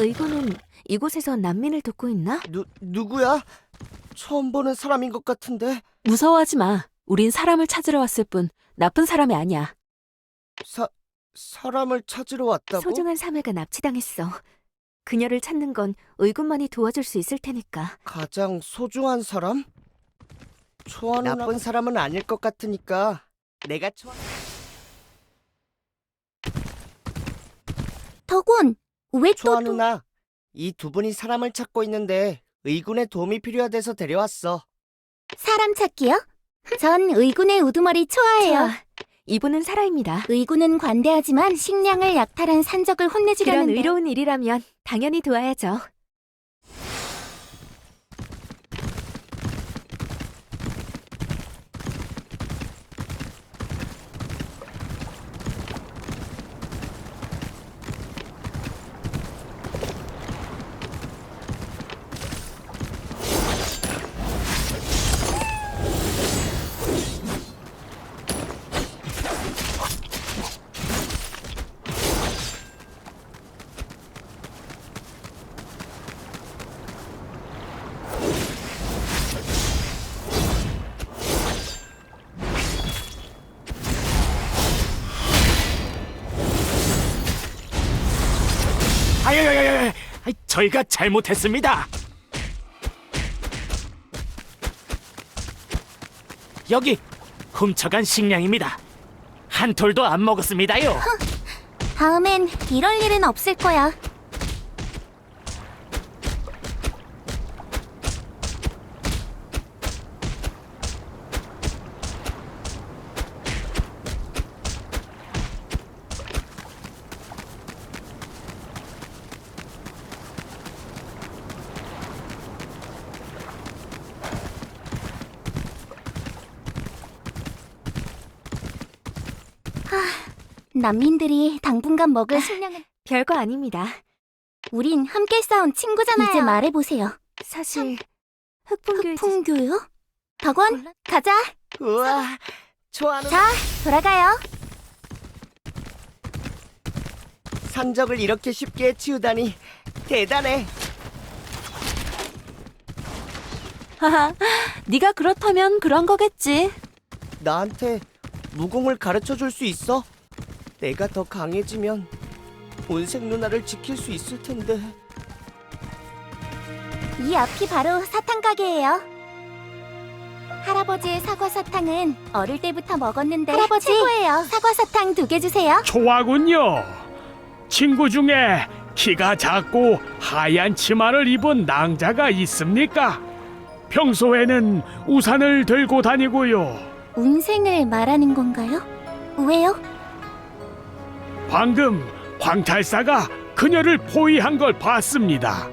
의군은 이곳에서 난민을 돕고 있나? 누, 누구야? 처음 보는 사람인 것 같은데. 무서워하지 마. 우린 사람을 찾으러 왔을 뿐 나쁜 사람이 아니야. 사, 사람을 찾으러 왔다고? 소중한 사매가 납치당했어. 그녀를 찾는 건 의군만이 도와줄 수 있을 테니까. 가장 소중한 사람? 초아는 나쁜 사람은 아닐 것 같으니까 내가 초 덕원, 왜 초아 또 또... 누나 이 두 분이 사람을 찾고 있는데 의군의 도움이 필요해서 데려왔어. 사람 찾기요? 전 의군의 우두머리 초아예요. 자, 이분은 사라입니다. 의군은 관대하지만 식량을 약탈한 산적을 그런 혼내주려는데 의로운 일이라면 당연히 도와야죠. 아야야야야! 저희가 잘못했습니다. 여기 훔쳐간 식량입니다. 한 톨도 안 먹었습니다요. 다음엔 이럴 일은 없을 거야. 난민들이 당분간 먹을 식량은 별거 아닙니다. 우린 함께 싸운 친구잖아요. 이제 말해보세요. 사실 흑풍교의 지- 흑풍교요? 덕원, 가자. 우와, 누나 자, 돌아가요. 산적을 이렇게 쉽게 치우다니 대단해. 하하, 네가 그렇다면 그런 거겠지. 나한테 무공을 가르쳐 줄 수 있어? 내가 더 강해지면 온색 누나를 지킬 수 있을 텐데. 이 앞이 바로 사탕 가게예요. 할아버지의 사과 사탕은 어릴 때부터 먹었는데 할아버지, 최고예요. 사과 사탕 두 개 주세요. 좋아군요. 친구 중에 키가 작고 하얀 치마를 입은 낭자가 있습니까? 평소에는 우산을 들고 다니고요. 운생을 말하는 건가요? 왜요? 방금 광탈사가 그녀를 포위한 걸 봤습니다.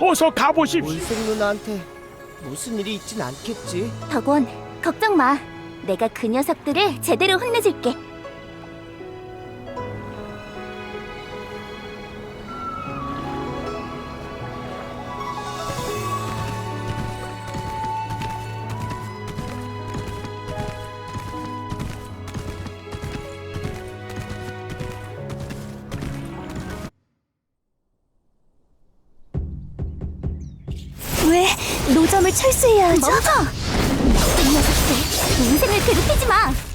어서 가보십시오. 온색 누나한테 무슨 일이 있진 않겠지? 덕원, 걱정 마. 내가 그 녀석들을 제대로 혼내줄게. 멈춰! 나쁜 녀석들, 인생을 괴롭히지 마!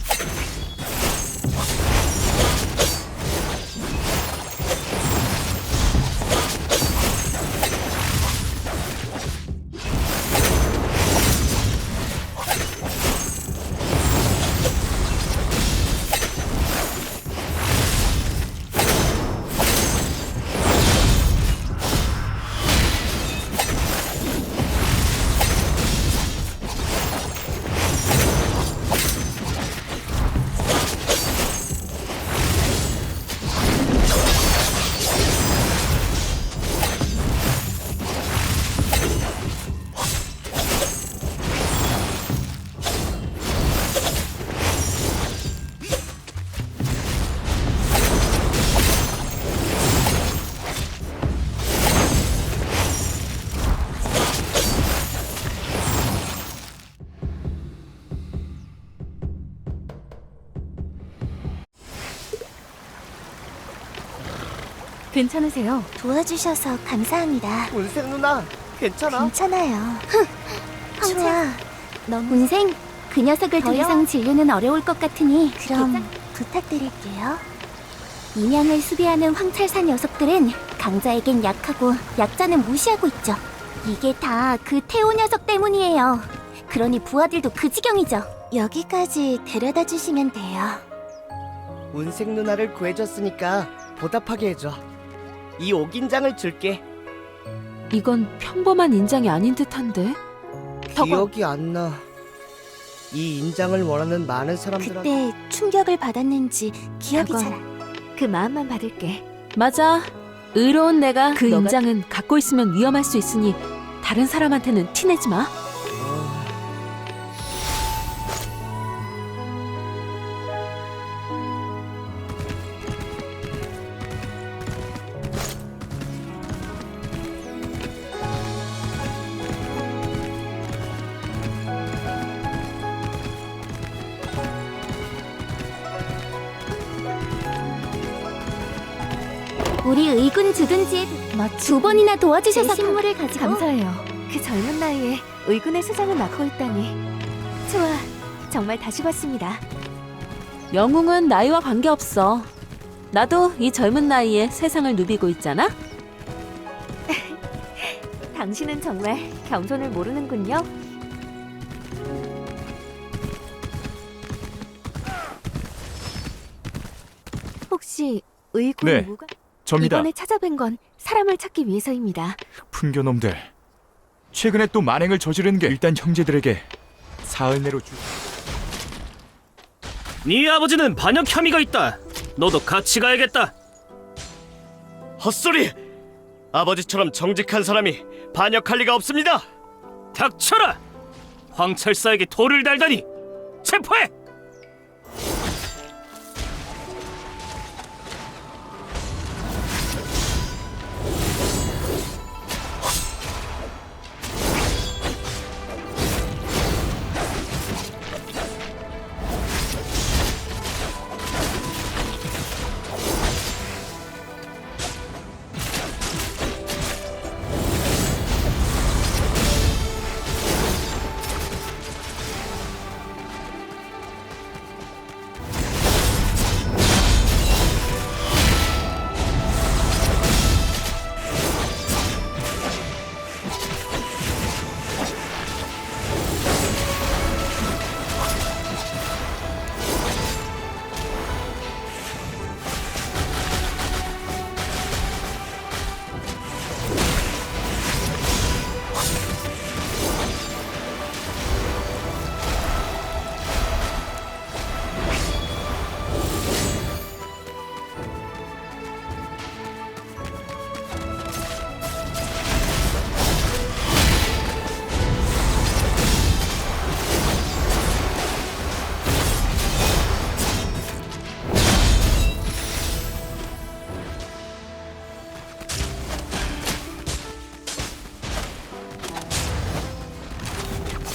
괜찮으세요? 도와주셔서 감사합니다. 운생 누나, 괜찮아? 괜찮아요. 황채야, 운생, 그 녀석을 더 이상 진료는 어려울 것 같으니 그럼 부탁드릴게요. 인양을 수비하는 황찰사 녀석들은 강자에겐 약하고 약자는 무시하고 있죠. 이게 다 그 태호 녀석 때문이에요. 그러니 부하들도 그 지경이죠. 여기까지 데려다 주시면 돼요. 운생 누나를 구해줬으니까 보답하게 해줘. 이 옥인장을 줄게. 이건 평범한 인장이 아닌 듯한데. 저건- 기억이 안 나. 이 인장을 원하는 많은 사람들한테 그때 충격을 받았는지 기억이 저건- 잘 안... 그 마음만 받을게. 맞아. 의로운 내가 그 너가- 인장은 갖고 있으면 위험할 수 있으니 다른 사람한테는 티내지 마. 우리 의군 주둔지에 두 번이나 도와주셔서 신물을 가지고 감사해요. 그 젊은 나이에 의군의 수장을 맡고 있다니. 좋아, 정말 다시 봤습니다. 영웅은 나이와 관계없어. 나도 이 젊은 나이에 세상을 누비고 있잖아. 당신은 정말 겸손을 모르는군요. 혹시 의군 네, 무관 접니다. 이번에 찾아뵌 건 사람을 찾기 위해서입니다. 풍교놈들. 최근에 또 만행을 저지른 게 일단 형제들에게 사흘 내로 주. 네 아버지는 반역 혐의가 있다. 너도 같이 가야겠다. 헛소리! 아버지처럼 정직한 사람이 반역할 리가 없습니다. 닥쳐라. 황철사에게 돌을 달다니. 체포해.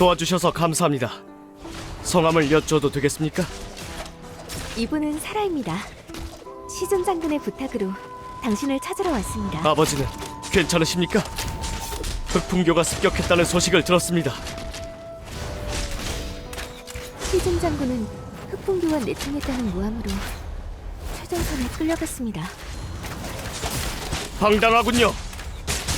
도와주셔서 감사합니다. 성함을 여쭤도 되겠습니까? 이분은 사라입니다. 시즌 장군의 부탁으로 당신을 찾으러 왔습니다. 아버지는 괜찮으십니까? 흑풍교가 습격했다는 소식을 들었습니다. 시즌 장군은 흑풍교와 내통했다는 무함으로 최전선에 끌려갔습니다. 황당하군요.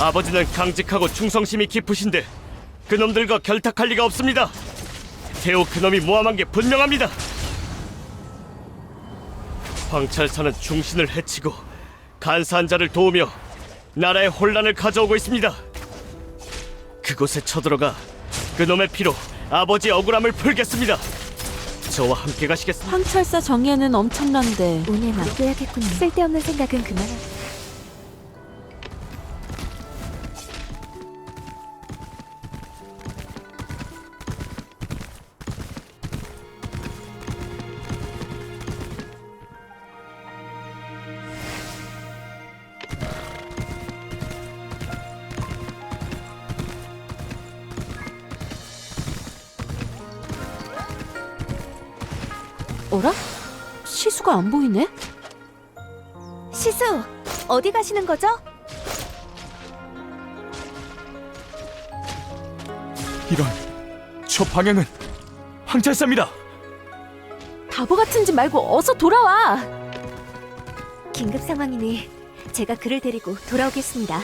아버지는 강직하고 충성심이 깊으신데 그놈들과 결탁할 리가 없습니다. 태호 그놈이 모함한 게 분명합니다. 황찰사는 중신을 해치고 간사한 자를 도우며 나라의 혼란을 가져오고 있습니다. 그곳에 쳐들어가 그놈의 피로 아버지 억울함을 풀겠습니다. 저와 함께 가시겠습니다. 황철사 정예는 엄청난데 운에 맡겨야겠군요. 쓸데없는 생각은 그만하. 어라? 시수가 안 보이네? 시수, 어디 가시는 거죠? 이런 저 방향은 황찰사입니다. 바보 같은 짓 말고 어서 돌아와. 긴급 상황이니 제가 그를 데리고 돌아오겠습니다.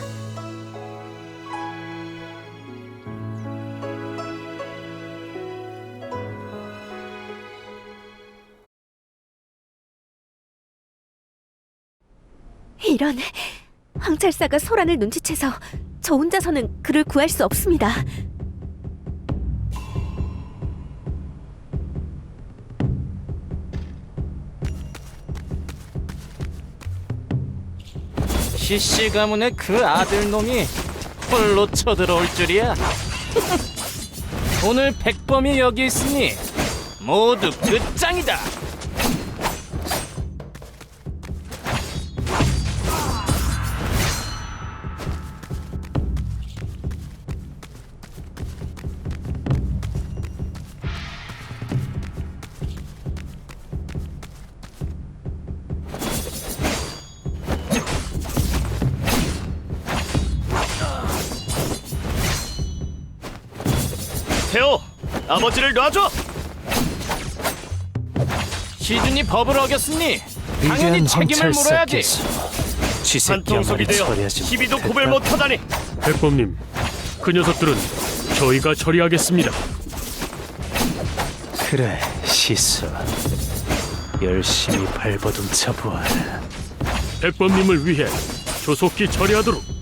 이런 황찰사가 소란을 눈치채서 저 혼자서는 그를 구할 수 없습니다. 시씨 가문의 그 아들놈이 홀로 쳐들어올 줄이야. 오늘 백범이 여기 있으니 모두 끝장이다. 아버지를 놔줘. 시준이 법을 어겼으니 당연히 책임을 물어야지. 한통속이 되어 시비도 구별 못하다니. 백범님, 그 녀석들은 저희가 처리하겠습니다. 그래, 시수. 열심히 발버둥 쳐 보아라. 백범님을 위해 조속히 처리하도록.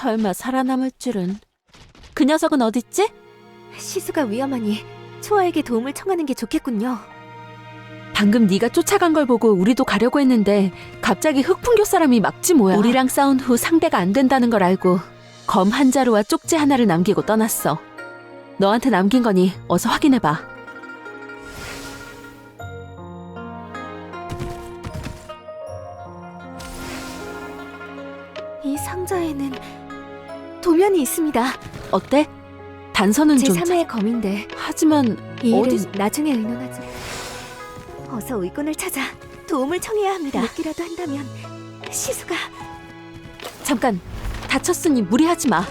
설마 살아남을 줄은. 그 녀석은 어딨지? 시수가 위험하니 초아에게 도움을 청하는 게 좋겠군요. 방금 네가 쫓아간 걸 보고 우리도 가려고 했는데 갑자기 흑풍교 사람이 막지 뭐야. 우리랑 싸운 후 상대가 안 된다는 걸 알고 검 한 자루와 쪽지 하나를 남기고 떠났어. 너한테 남긴 거니 어서 확인해봐. 이 상자에는 도면이 있습니다. 어때? 단서는 제좀 3의 검인데 하지만 이 일은 어디 나중에 의논하죠. 어서 의군을 찾아 도움을 청해야 합니다. 늦기라도 한다면 시수가 잠깐 다쳤으니 무리하지 마.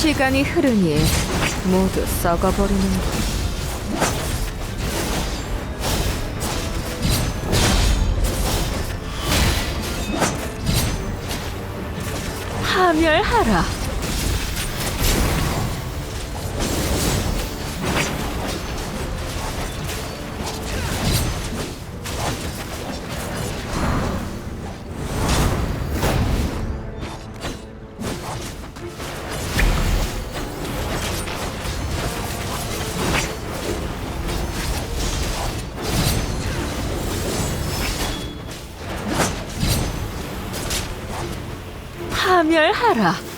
시간이 흐르니 모두 썩어버리는 파멸하라. 파멸하라.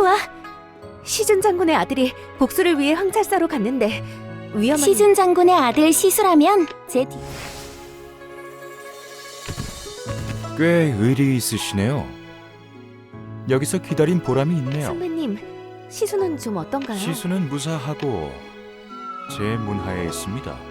좋아. 시준 장군의 아들이 복수를 위해 황찰사로 갔는데 위험한 시준 장군의 아들 시수라면 제 뒤... 꽤 의리 있으시네요. 여기서 기다린 보람이 있네요. 선배님, 시수는 좀 어떤가요? 시수는 무사하고 제 문하에 있습니다.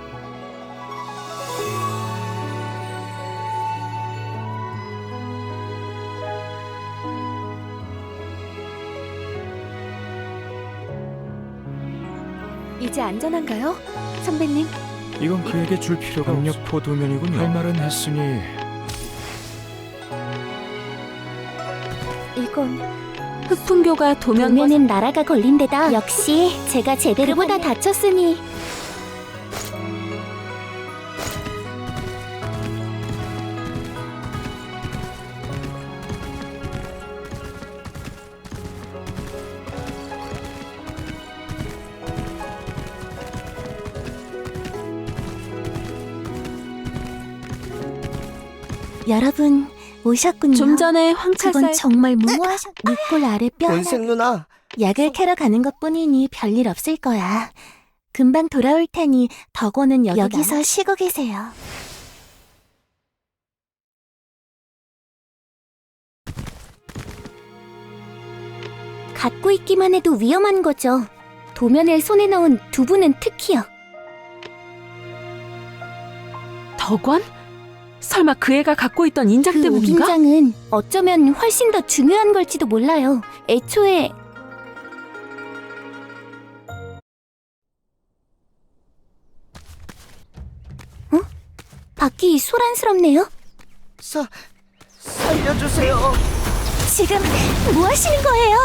이제 안전한가요? 선배님, 이건 그에게 줄 필요가 강력포 도면이군요. 할 말은 했으니 이건 흑풍교가 도면과 도면은 나라가 걸린 데다 역시 제가 제대로 보다 다쳤으니 오셨군요. 좀 전에 황찰사 그건 정말 무모하셨. 늑골 아래 뼈 하나 원색 누나, 약을 캐러 가는 것뿐이니 별일 없을 거야. 금방 돌아올 테니 덕원은 여기 여기서 쉬고 계세요. 갖고 있기만 해도 위험한 거죠. 도면을 손에 넣은 두 분은 특히요. 덕원? 설마 그 애가 갖고 있던 그 인장 때문인가? 우긴장은 어쩌면 훨씬 더 중요한 걸지도 몰라요. 애초에 어? 밖이 소란스럽네요. 사, 살려주세요. 지금 뭐 하시는 거예요?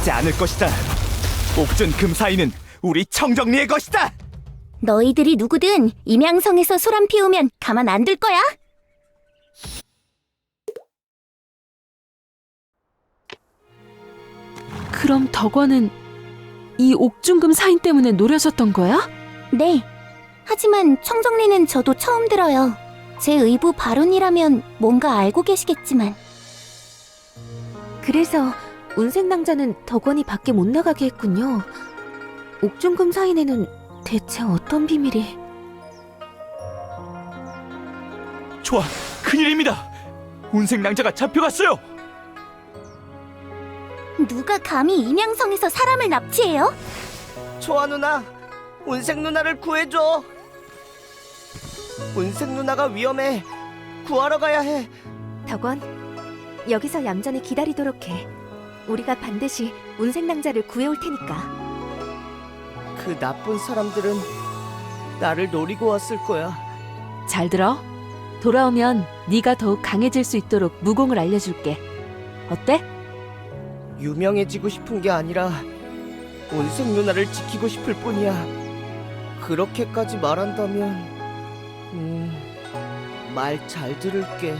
하지 않을 것이다. 옥준 금사이는 우리 청정리의 것이다. 너희들이 누구든 임양성에서 소란 피우면 가만 안 둘 거야. 그럼 덕원은 이 옥중금 사인 때문에 노려졌던 거야? 네. 하지만 청정리는 저도 처음 들어요. 제 의부 발언이라면 뭔가 알고 계시겠지만 그래서 운생낭자는 덕원이 밖에 못 나가게 했군요. 옥중금 사인에는 대체 어떤 비밀이? 좋아, 큰일입니다. 운생 낭자가 잡혀갔어요. 누가 감히 임양성에서 사람을 납치해요? 초아 누나, 운생 누나를 구해줘. 운생 누나가 위험해. 구하러 가야 해. 덕원, 여기서 얌전히 기다리도록 해. 우리가 반드시 운생낭자를 구해올 테니까. 그 나쁜 사람들은 나를 노리고 왔을 거야. 잘 들어. 돌아오면 네가 더욱 강해질 수 있도록 무공을 알려줄게. 어때? 유명해지고 싶은 게 아니라 운생 누나를 지키고 싶을 뿐이야. 그렇게까지 말한다면, 음, 말 잘 들을게.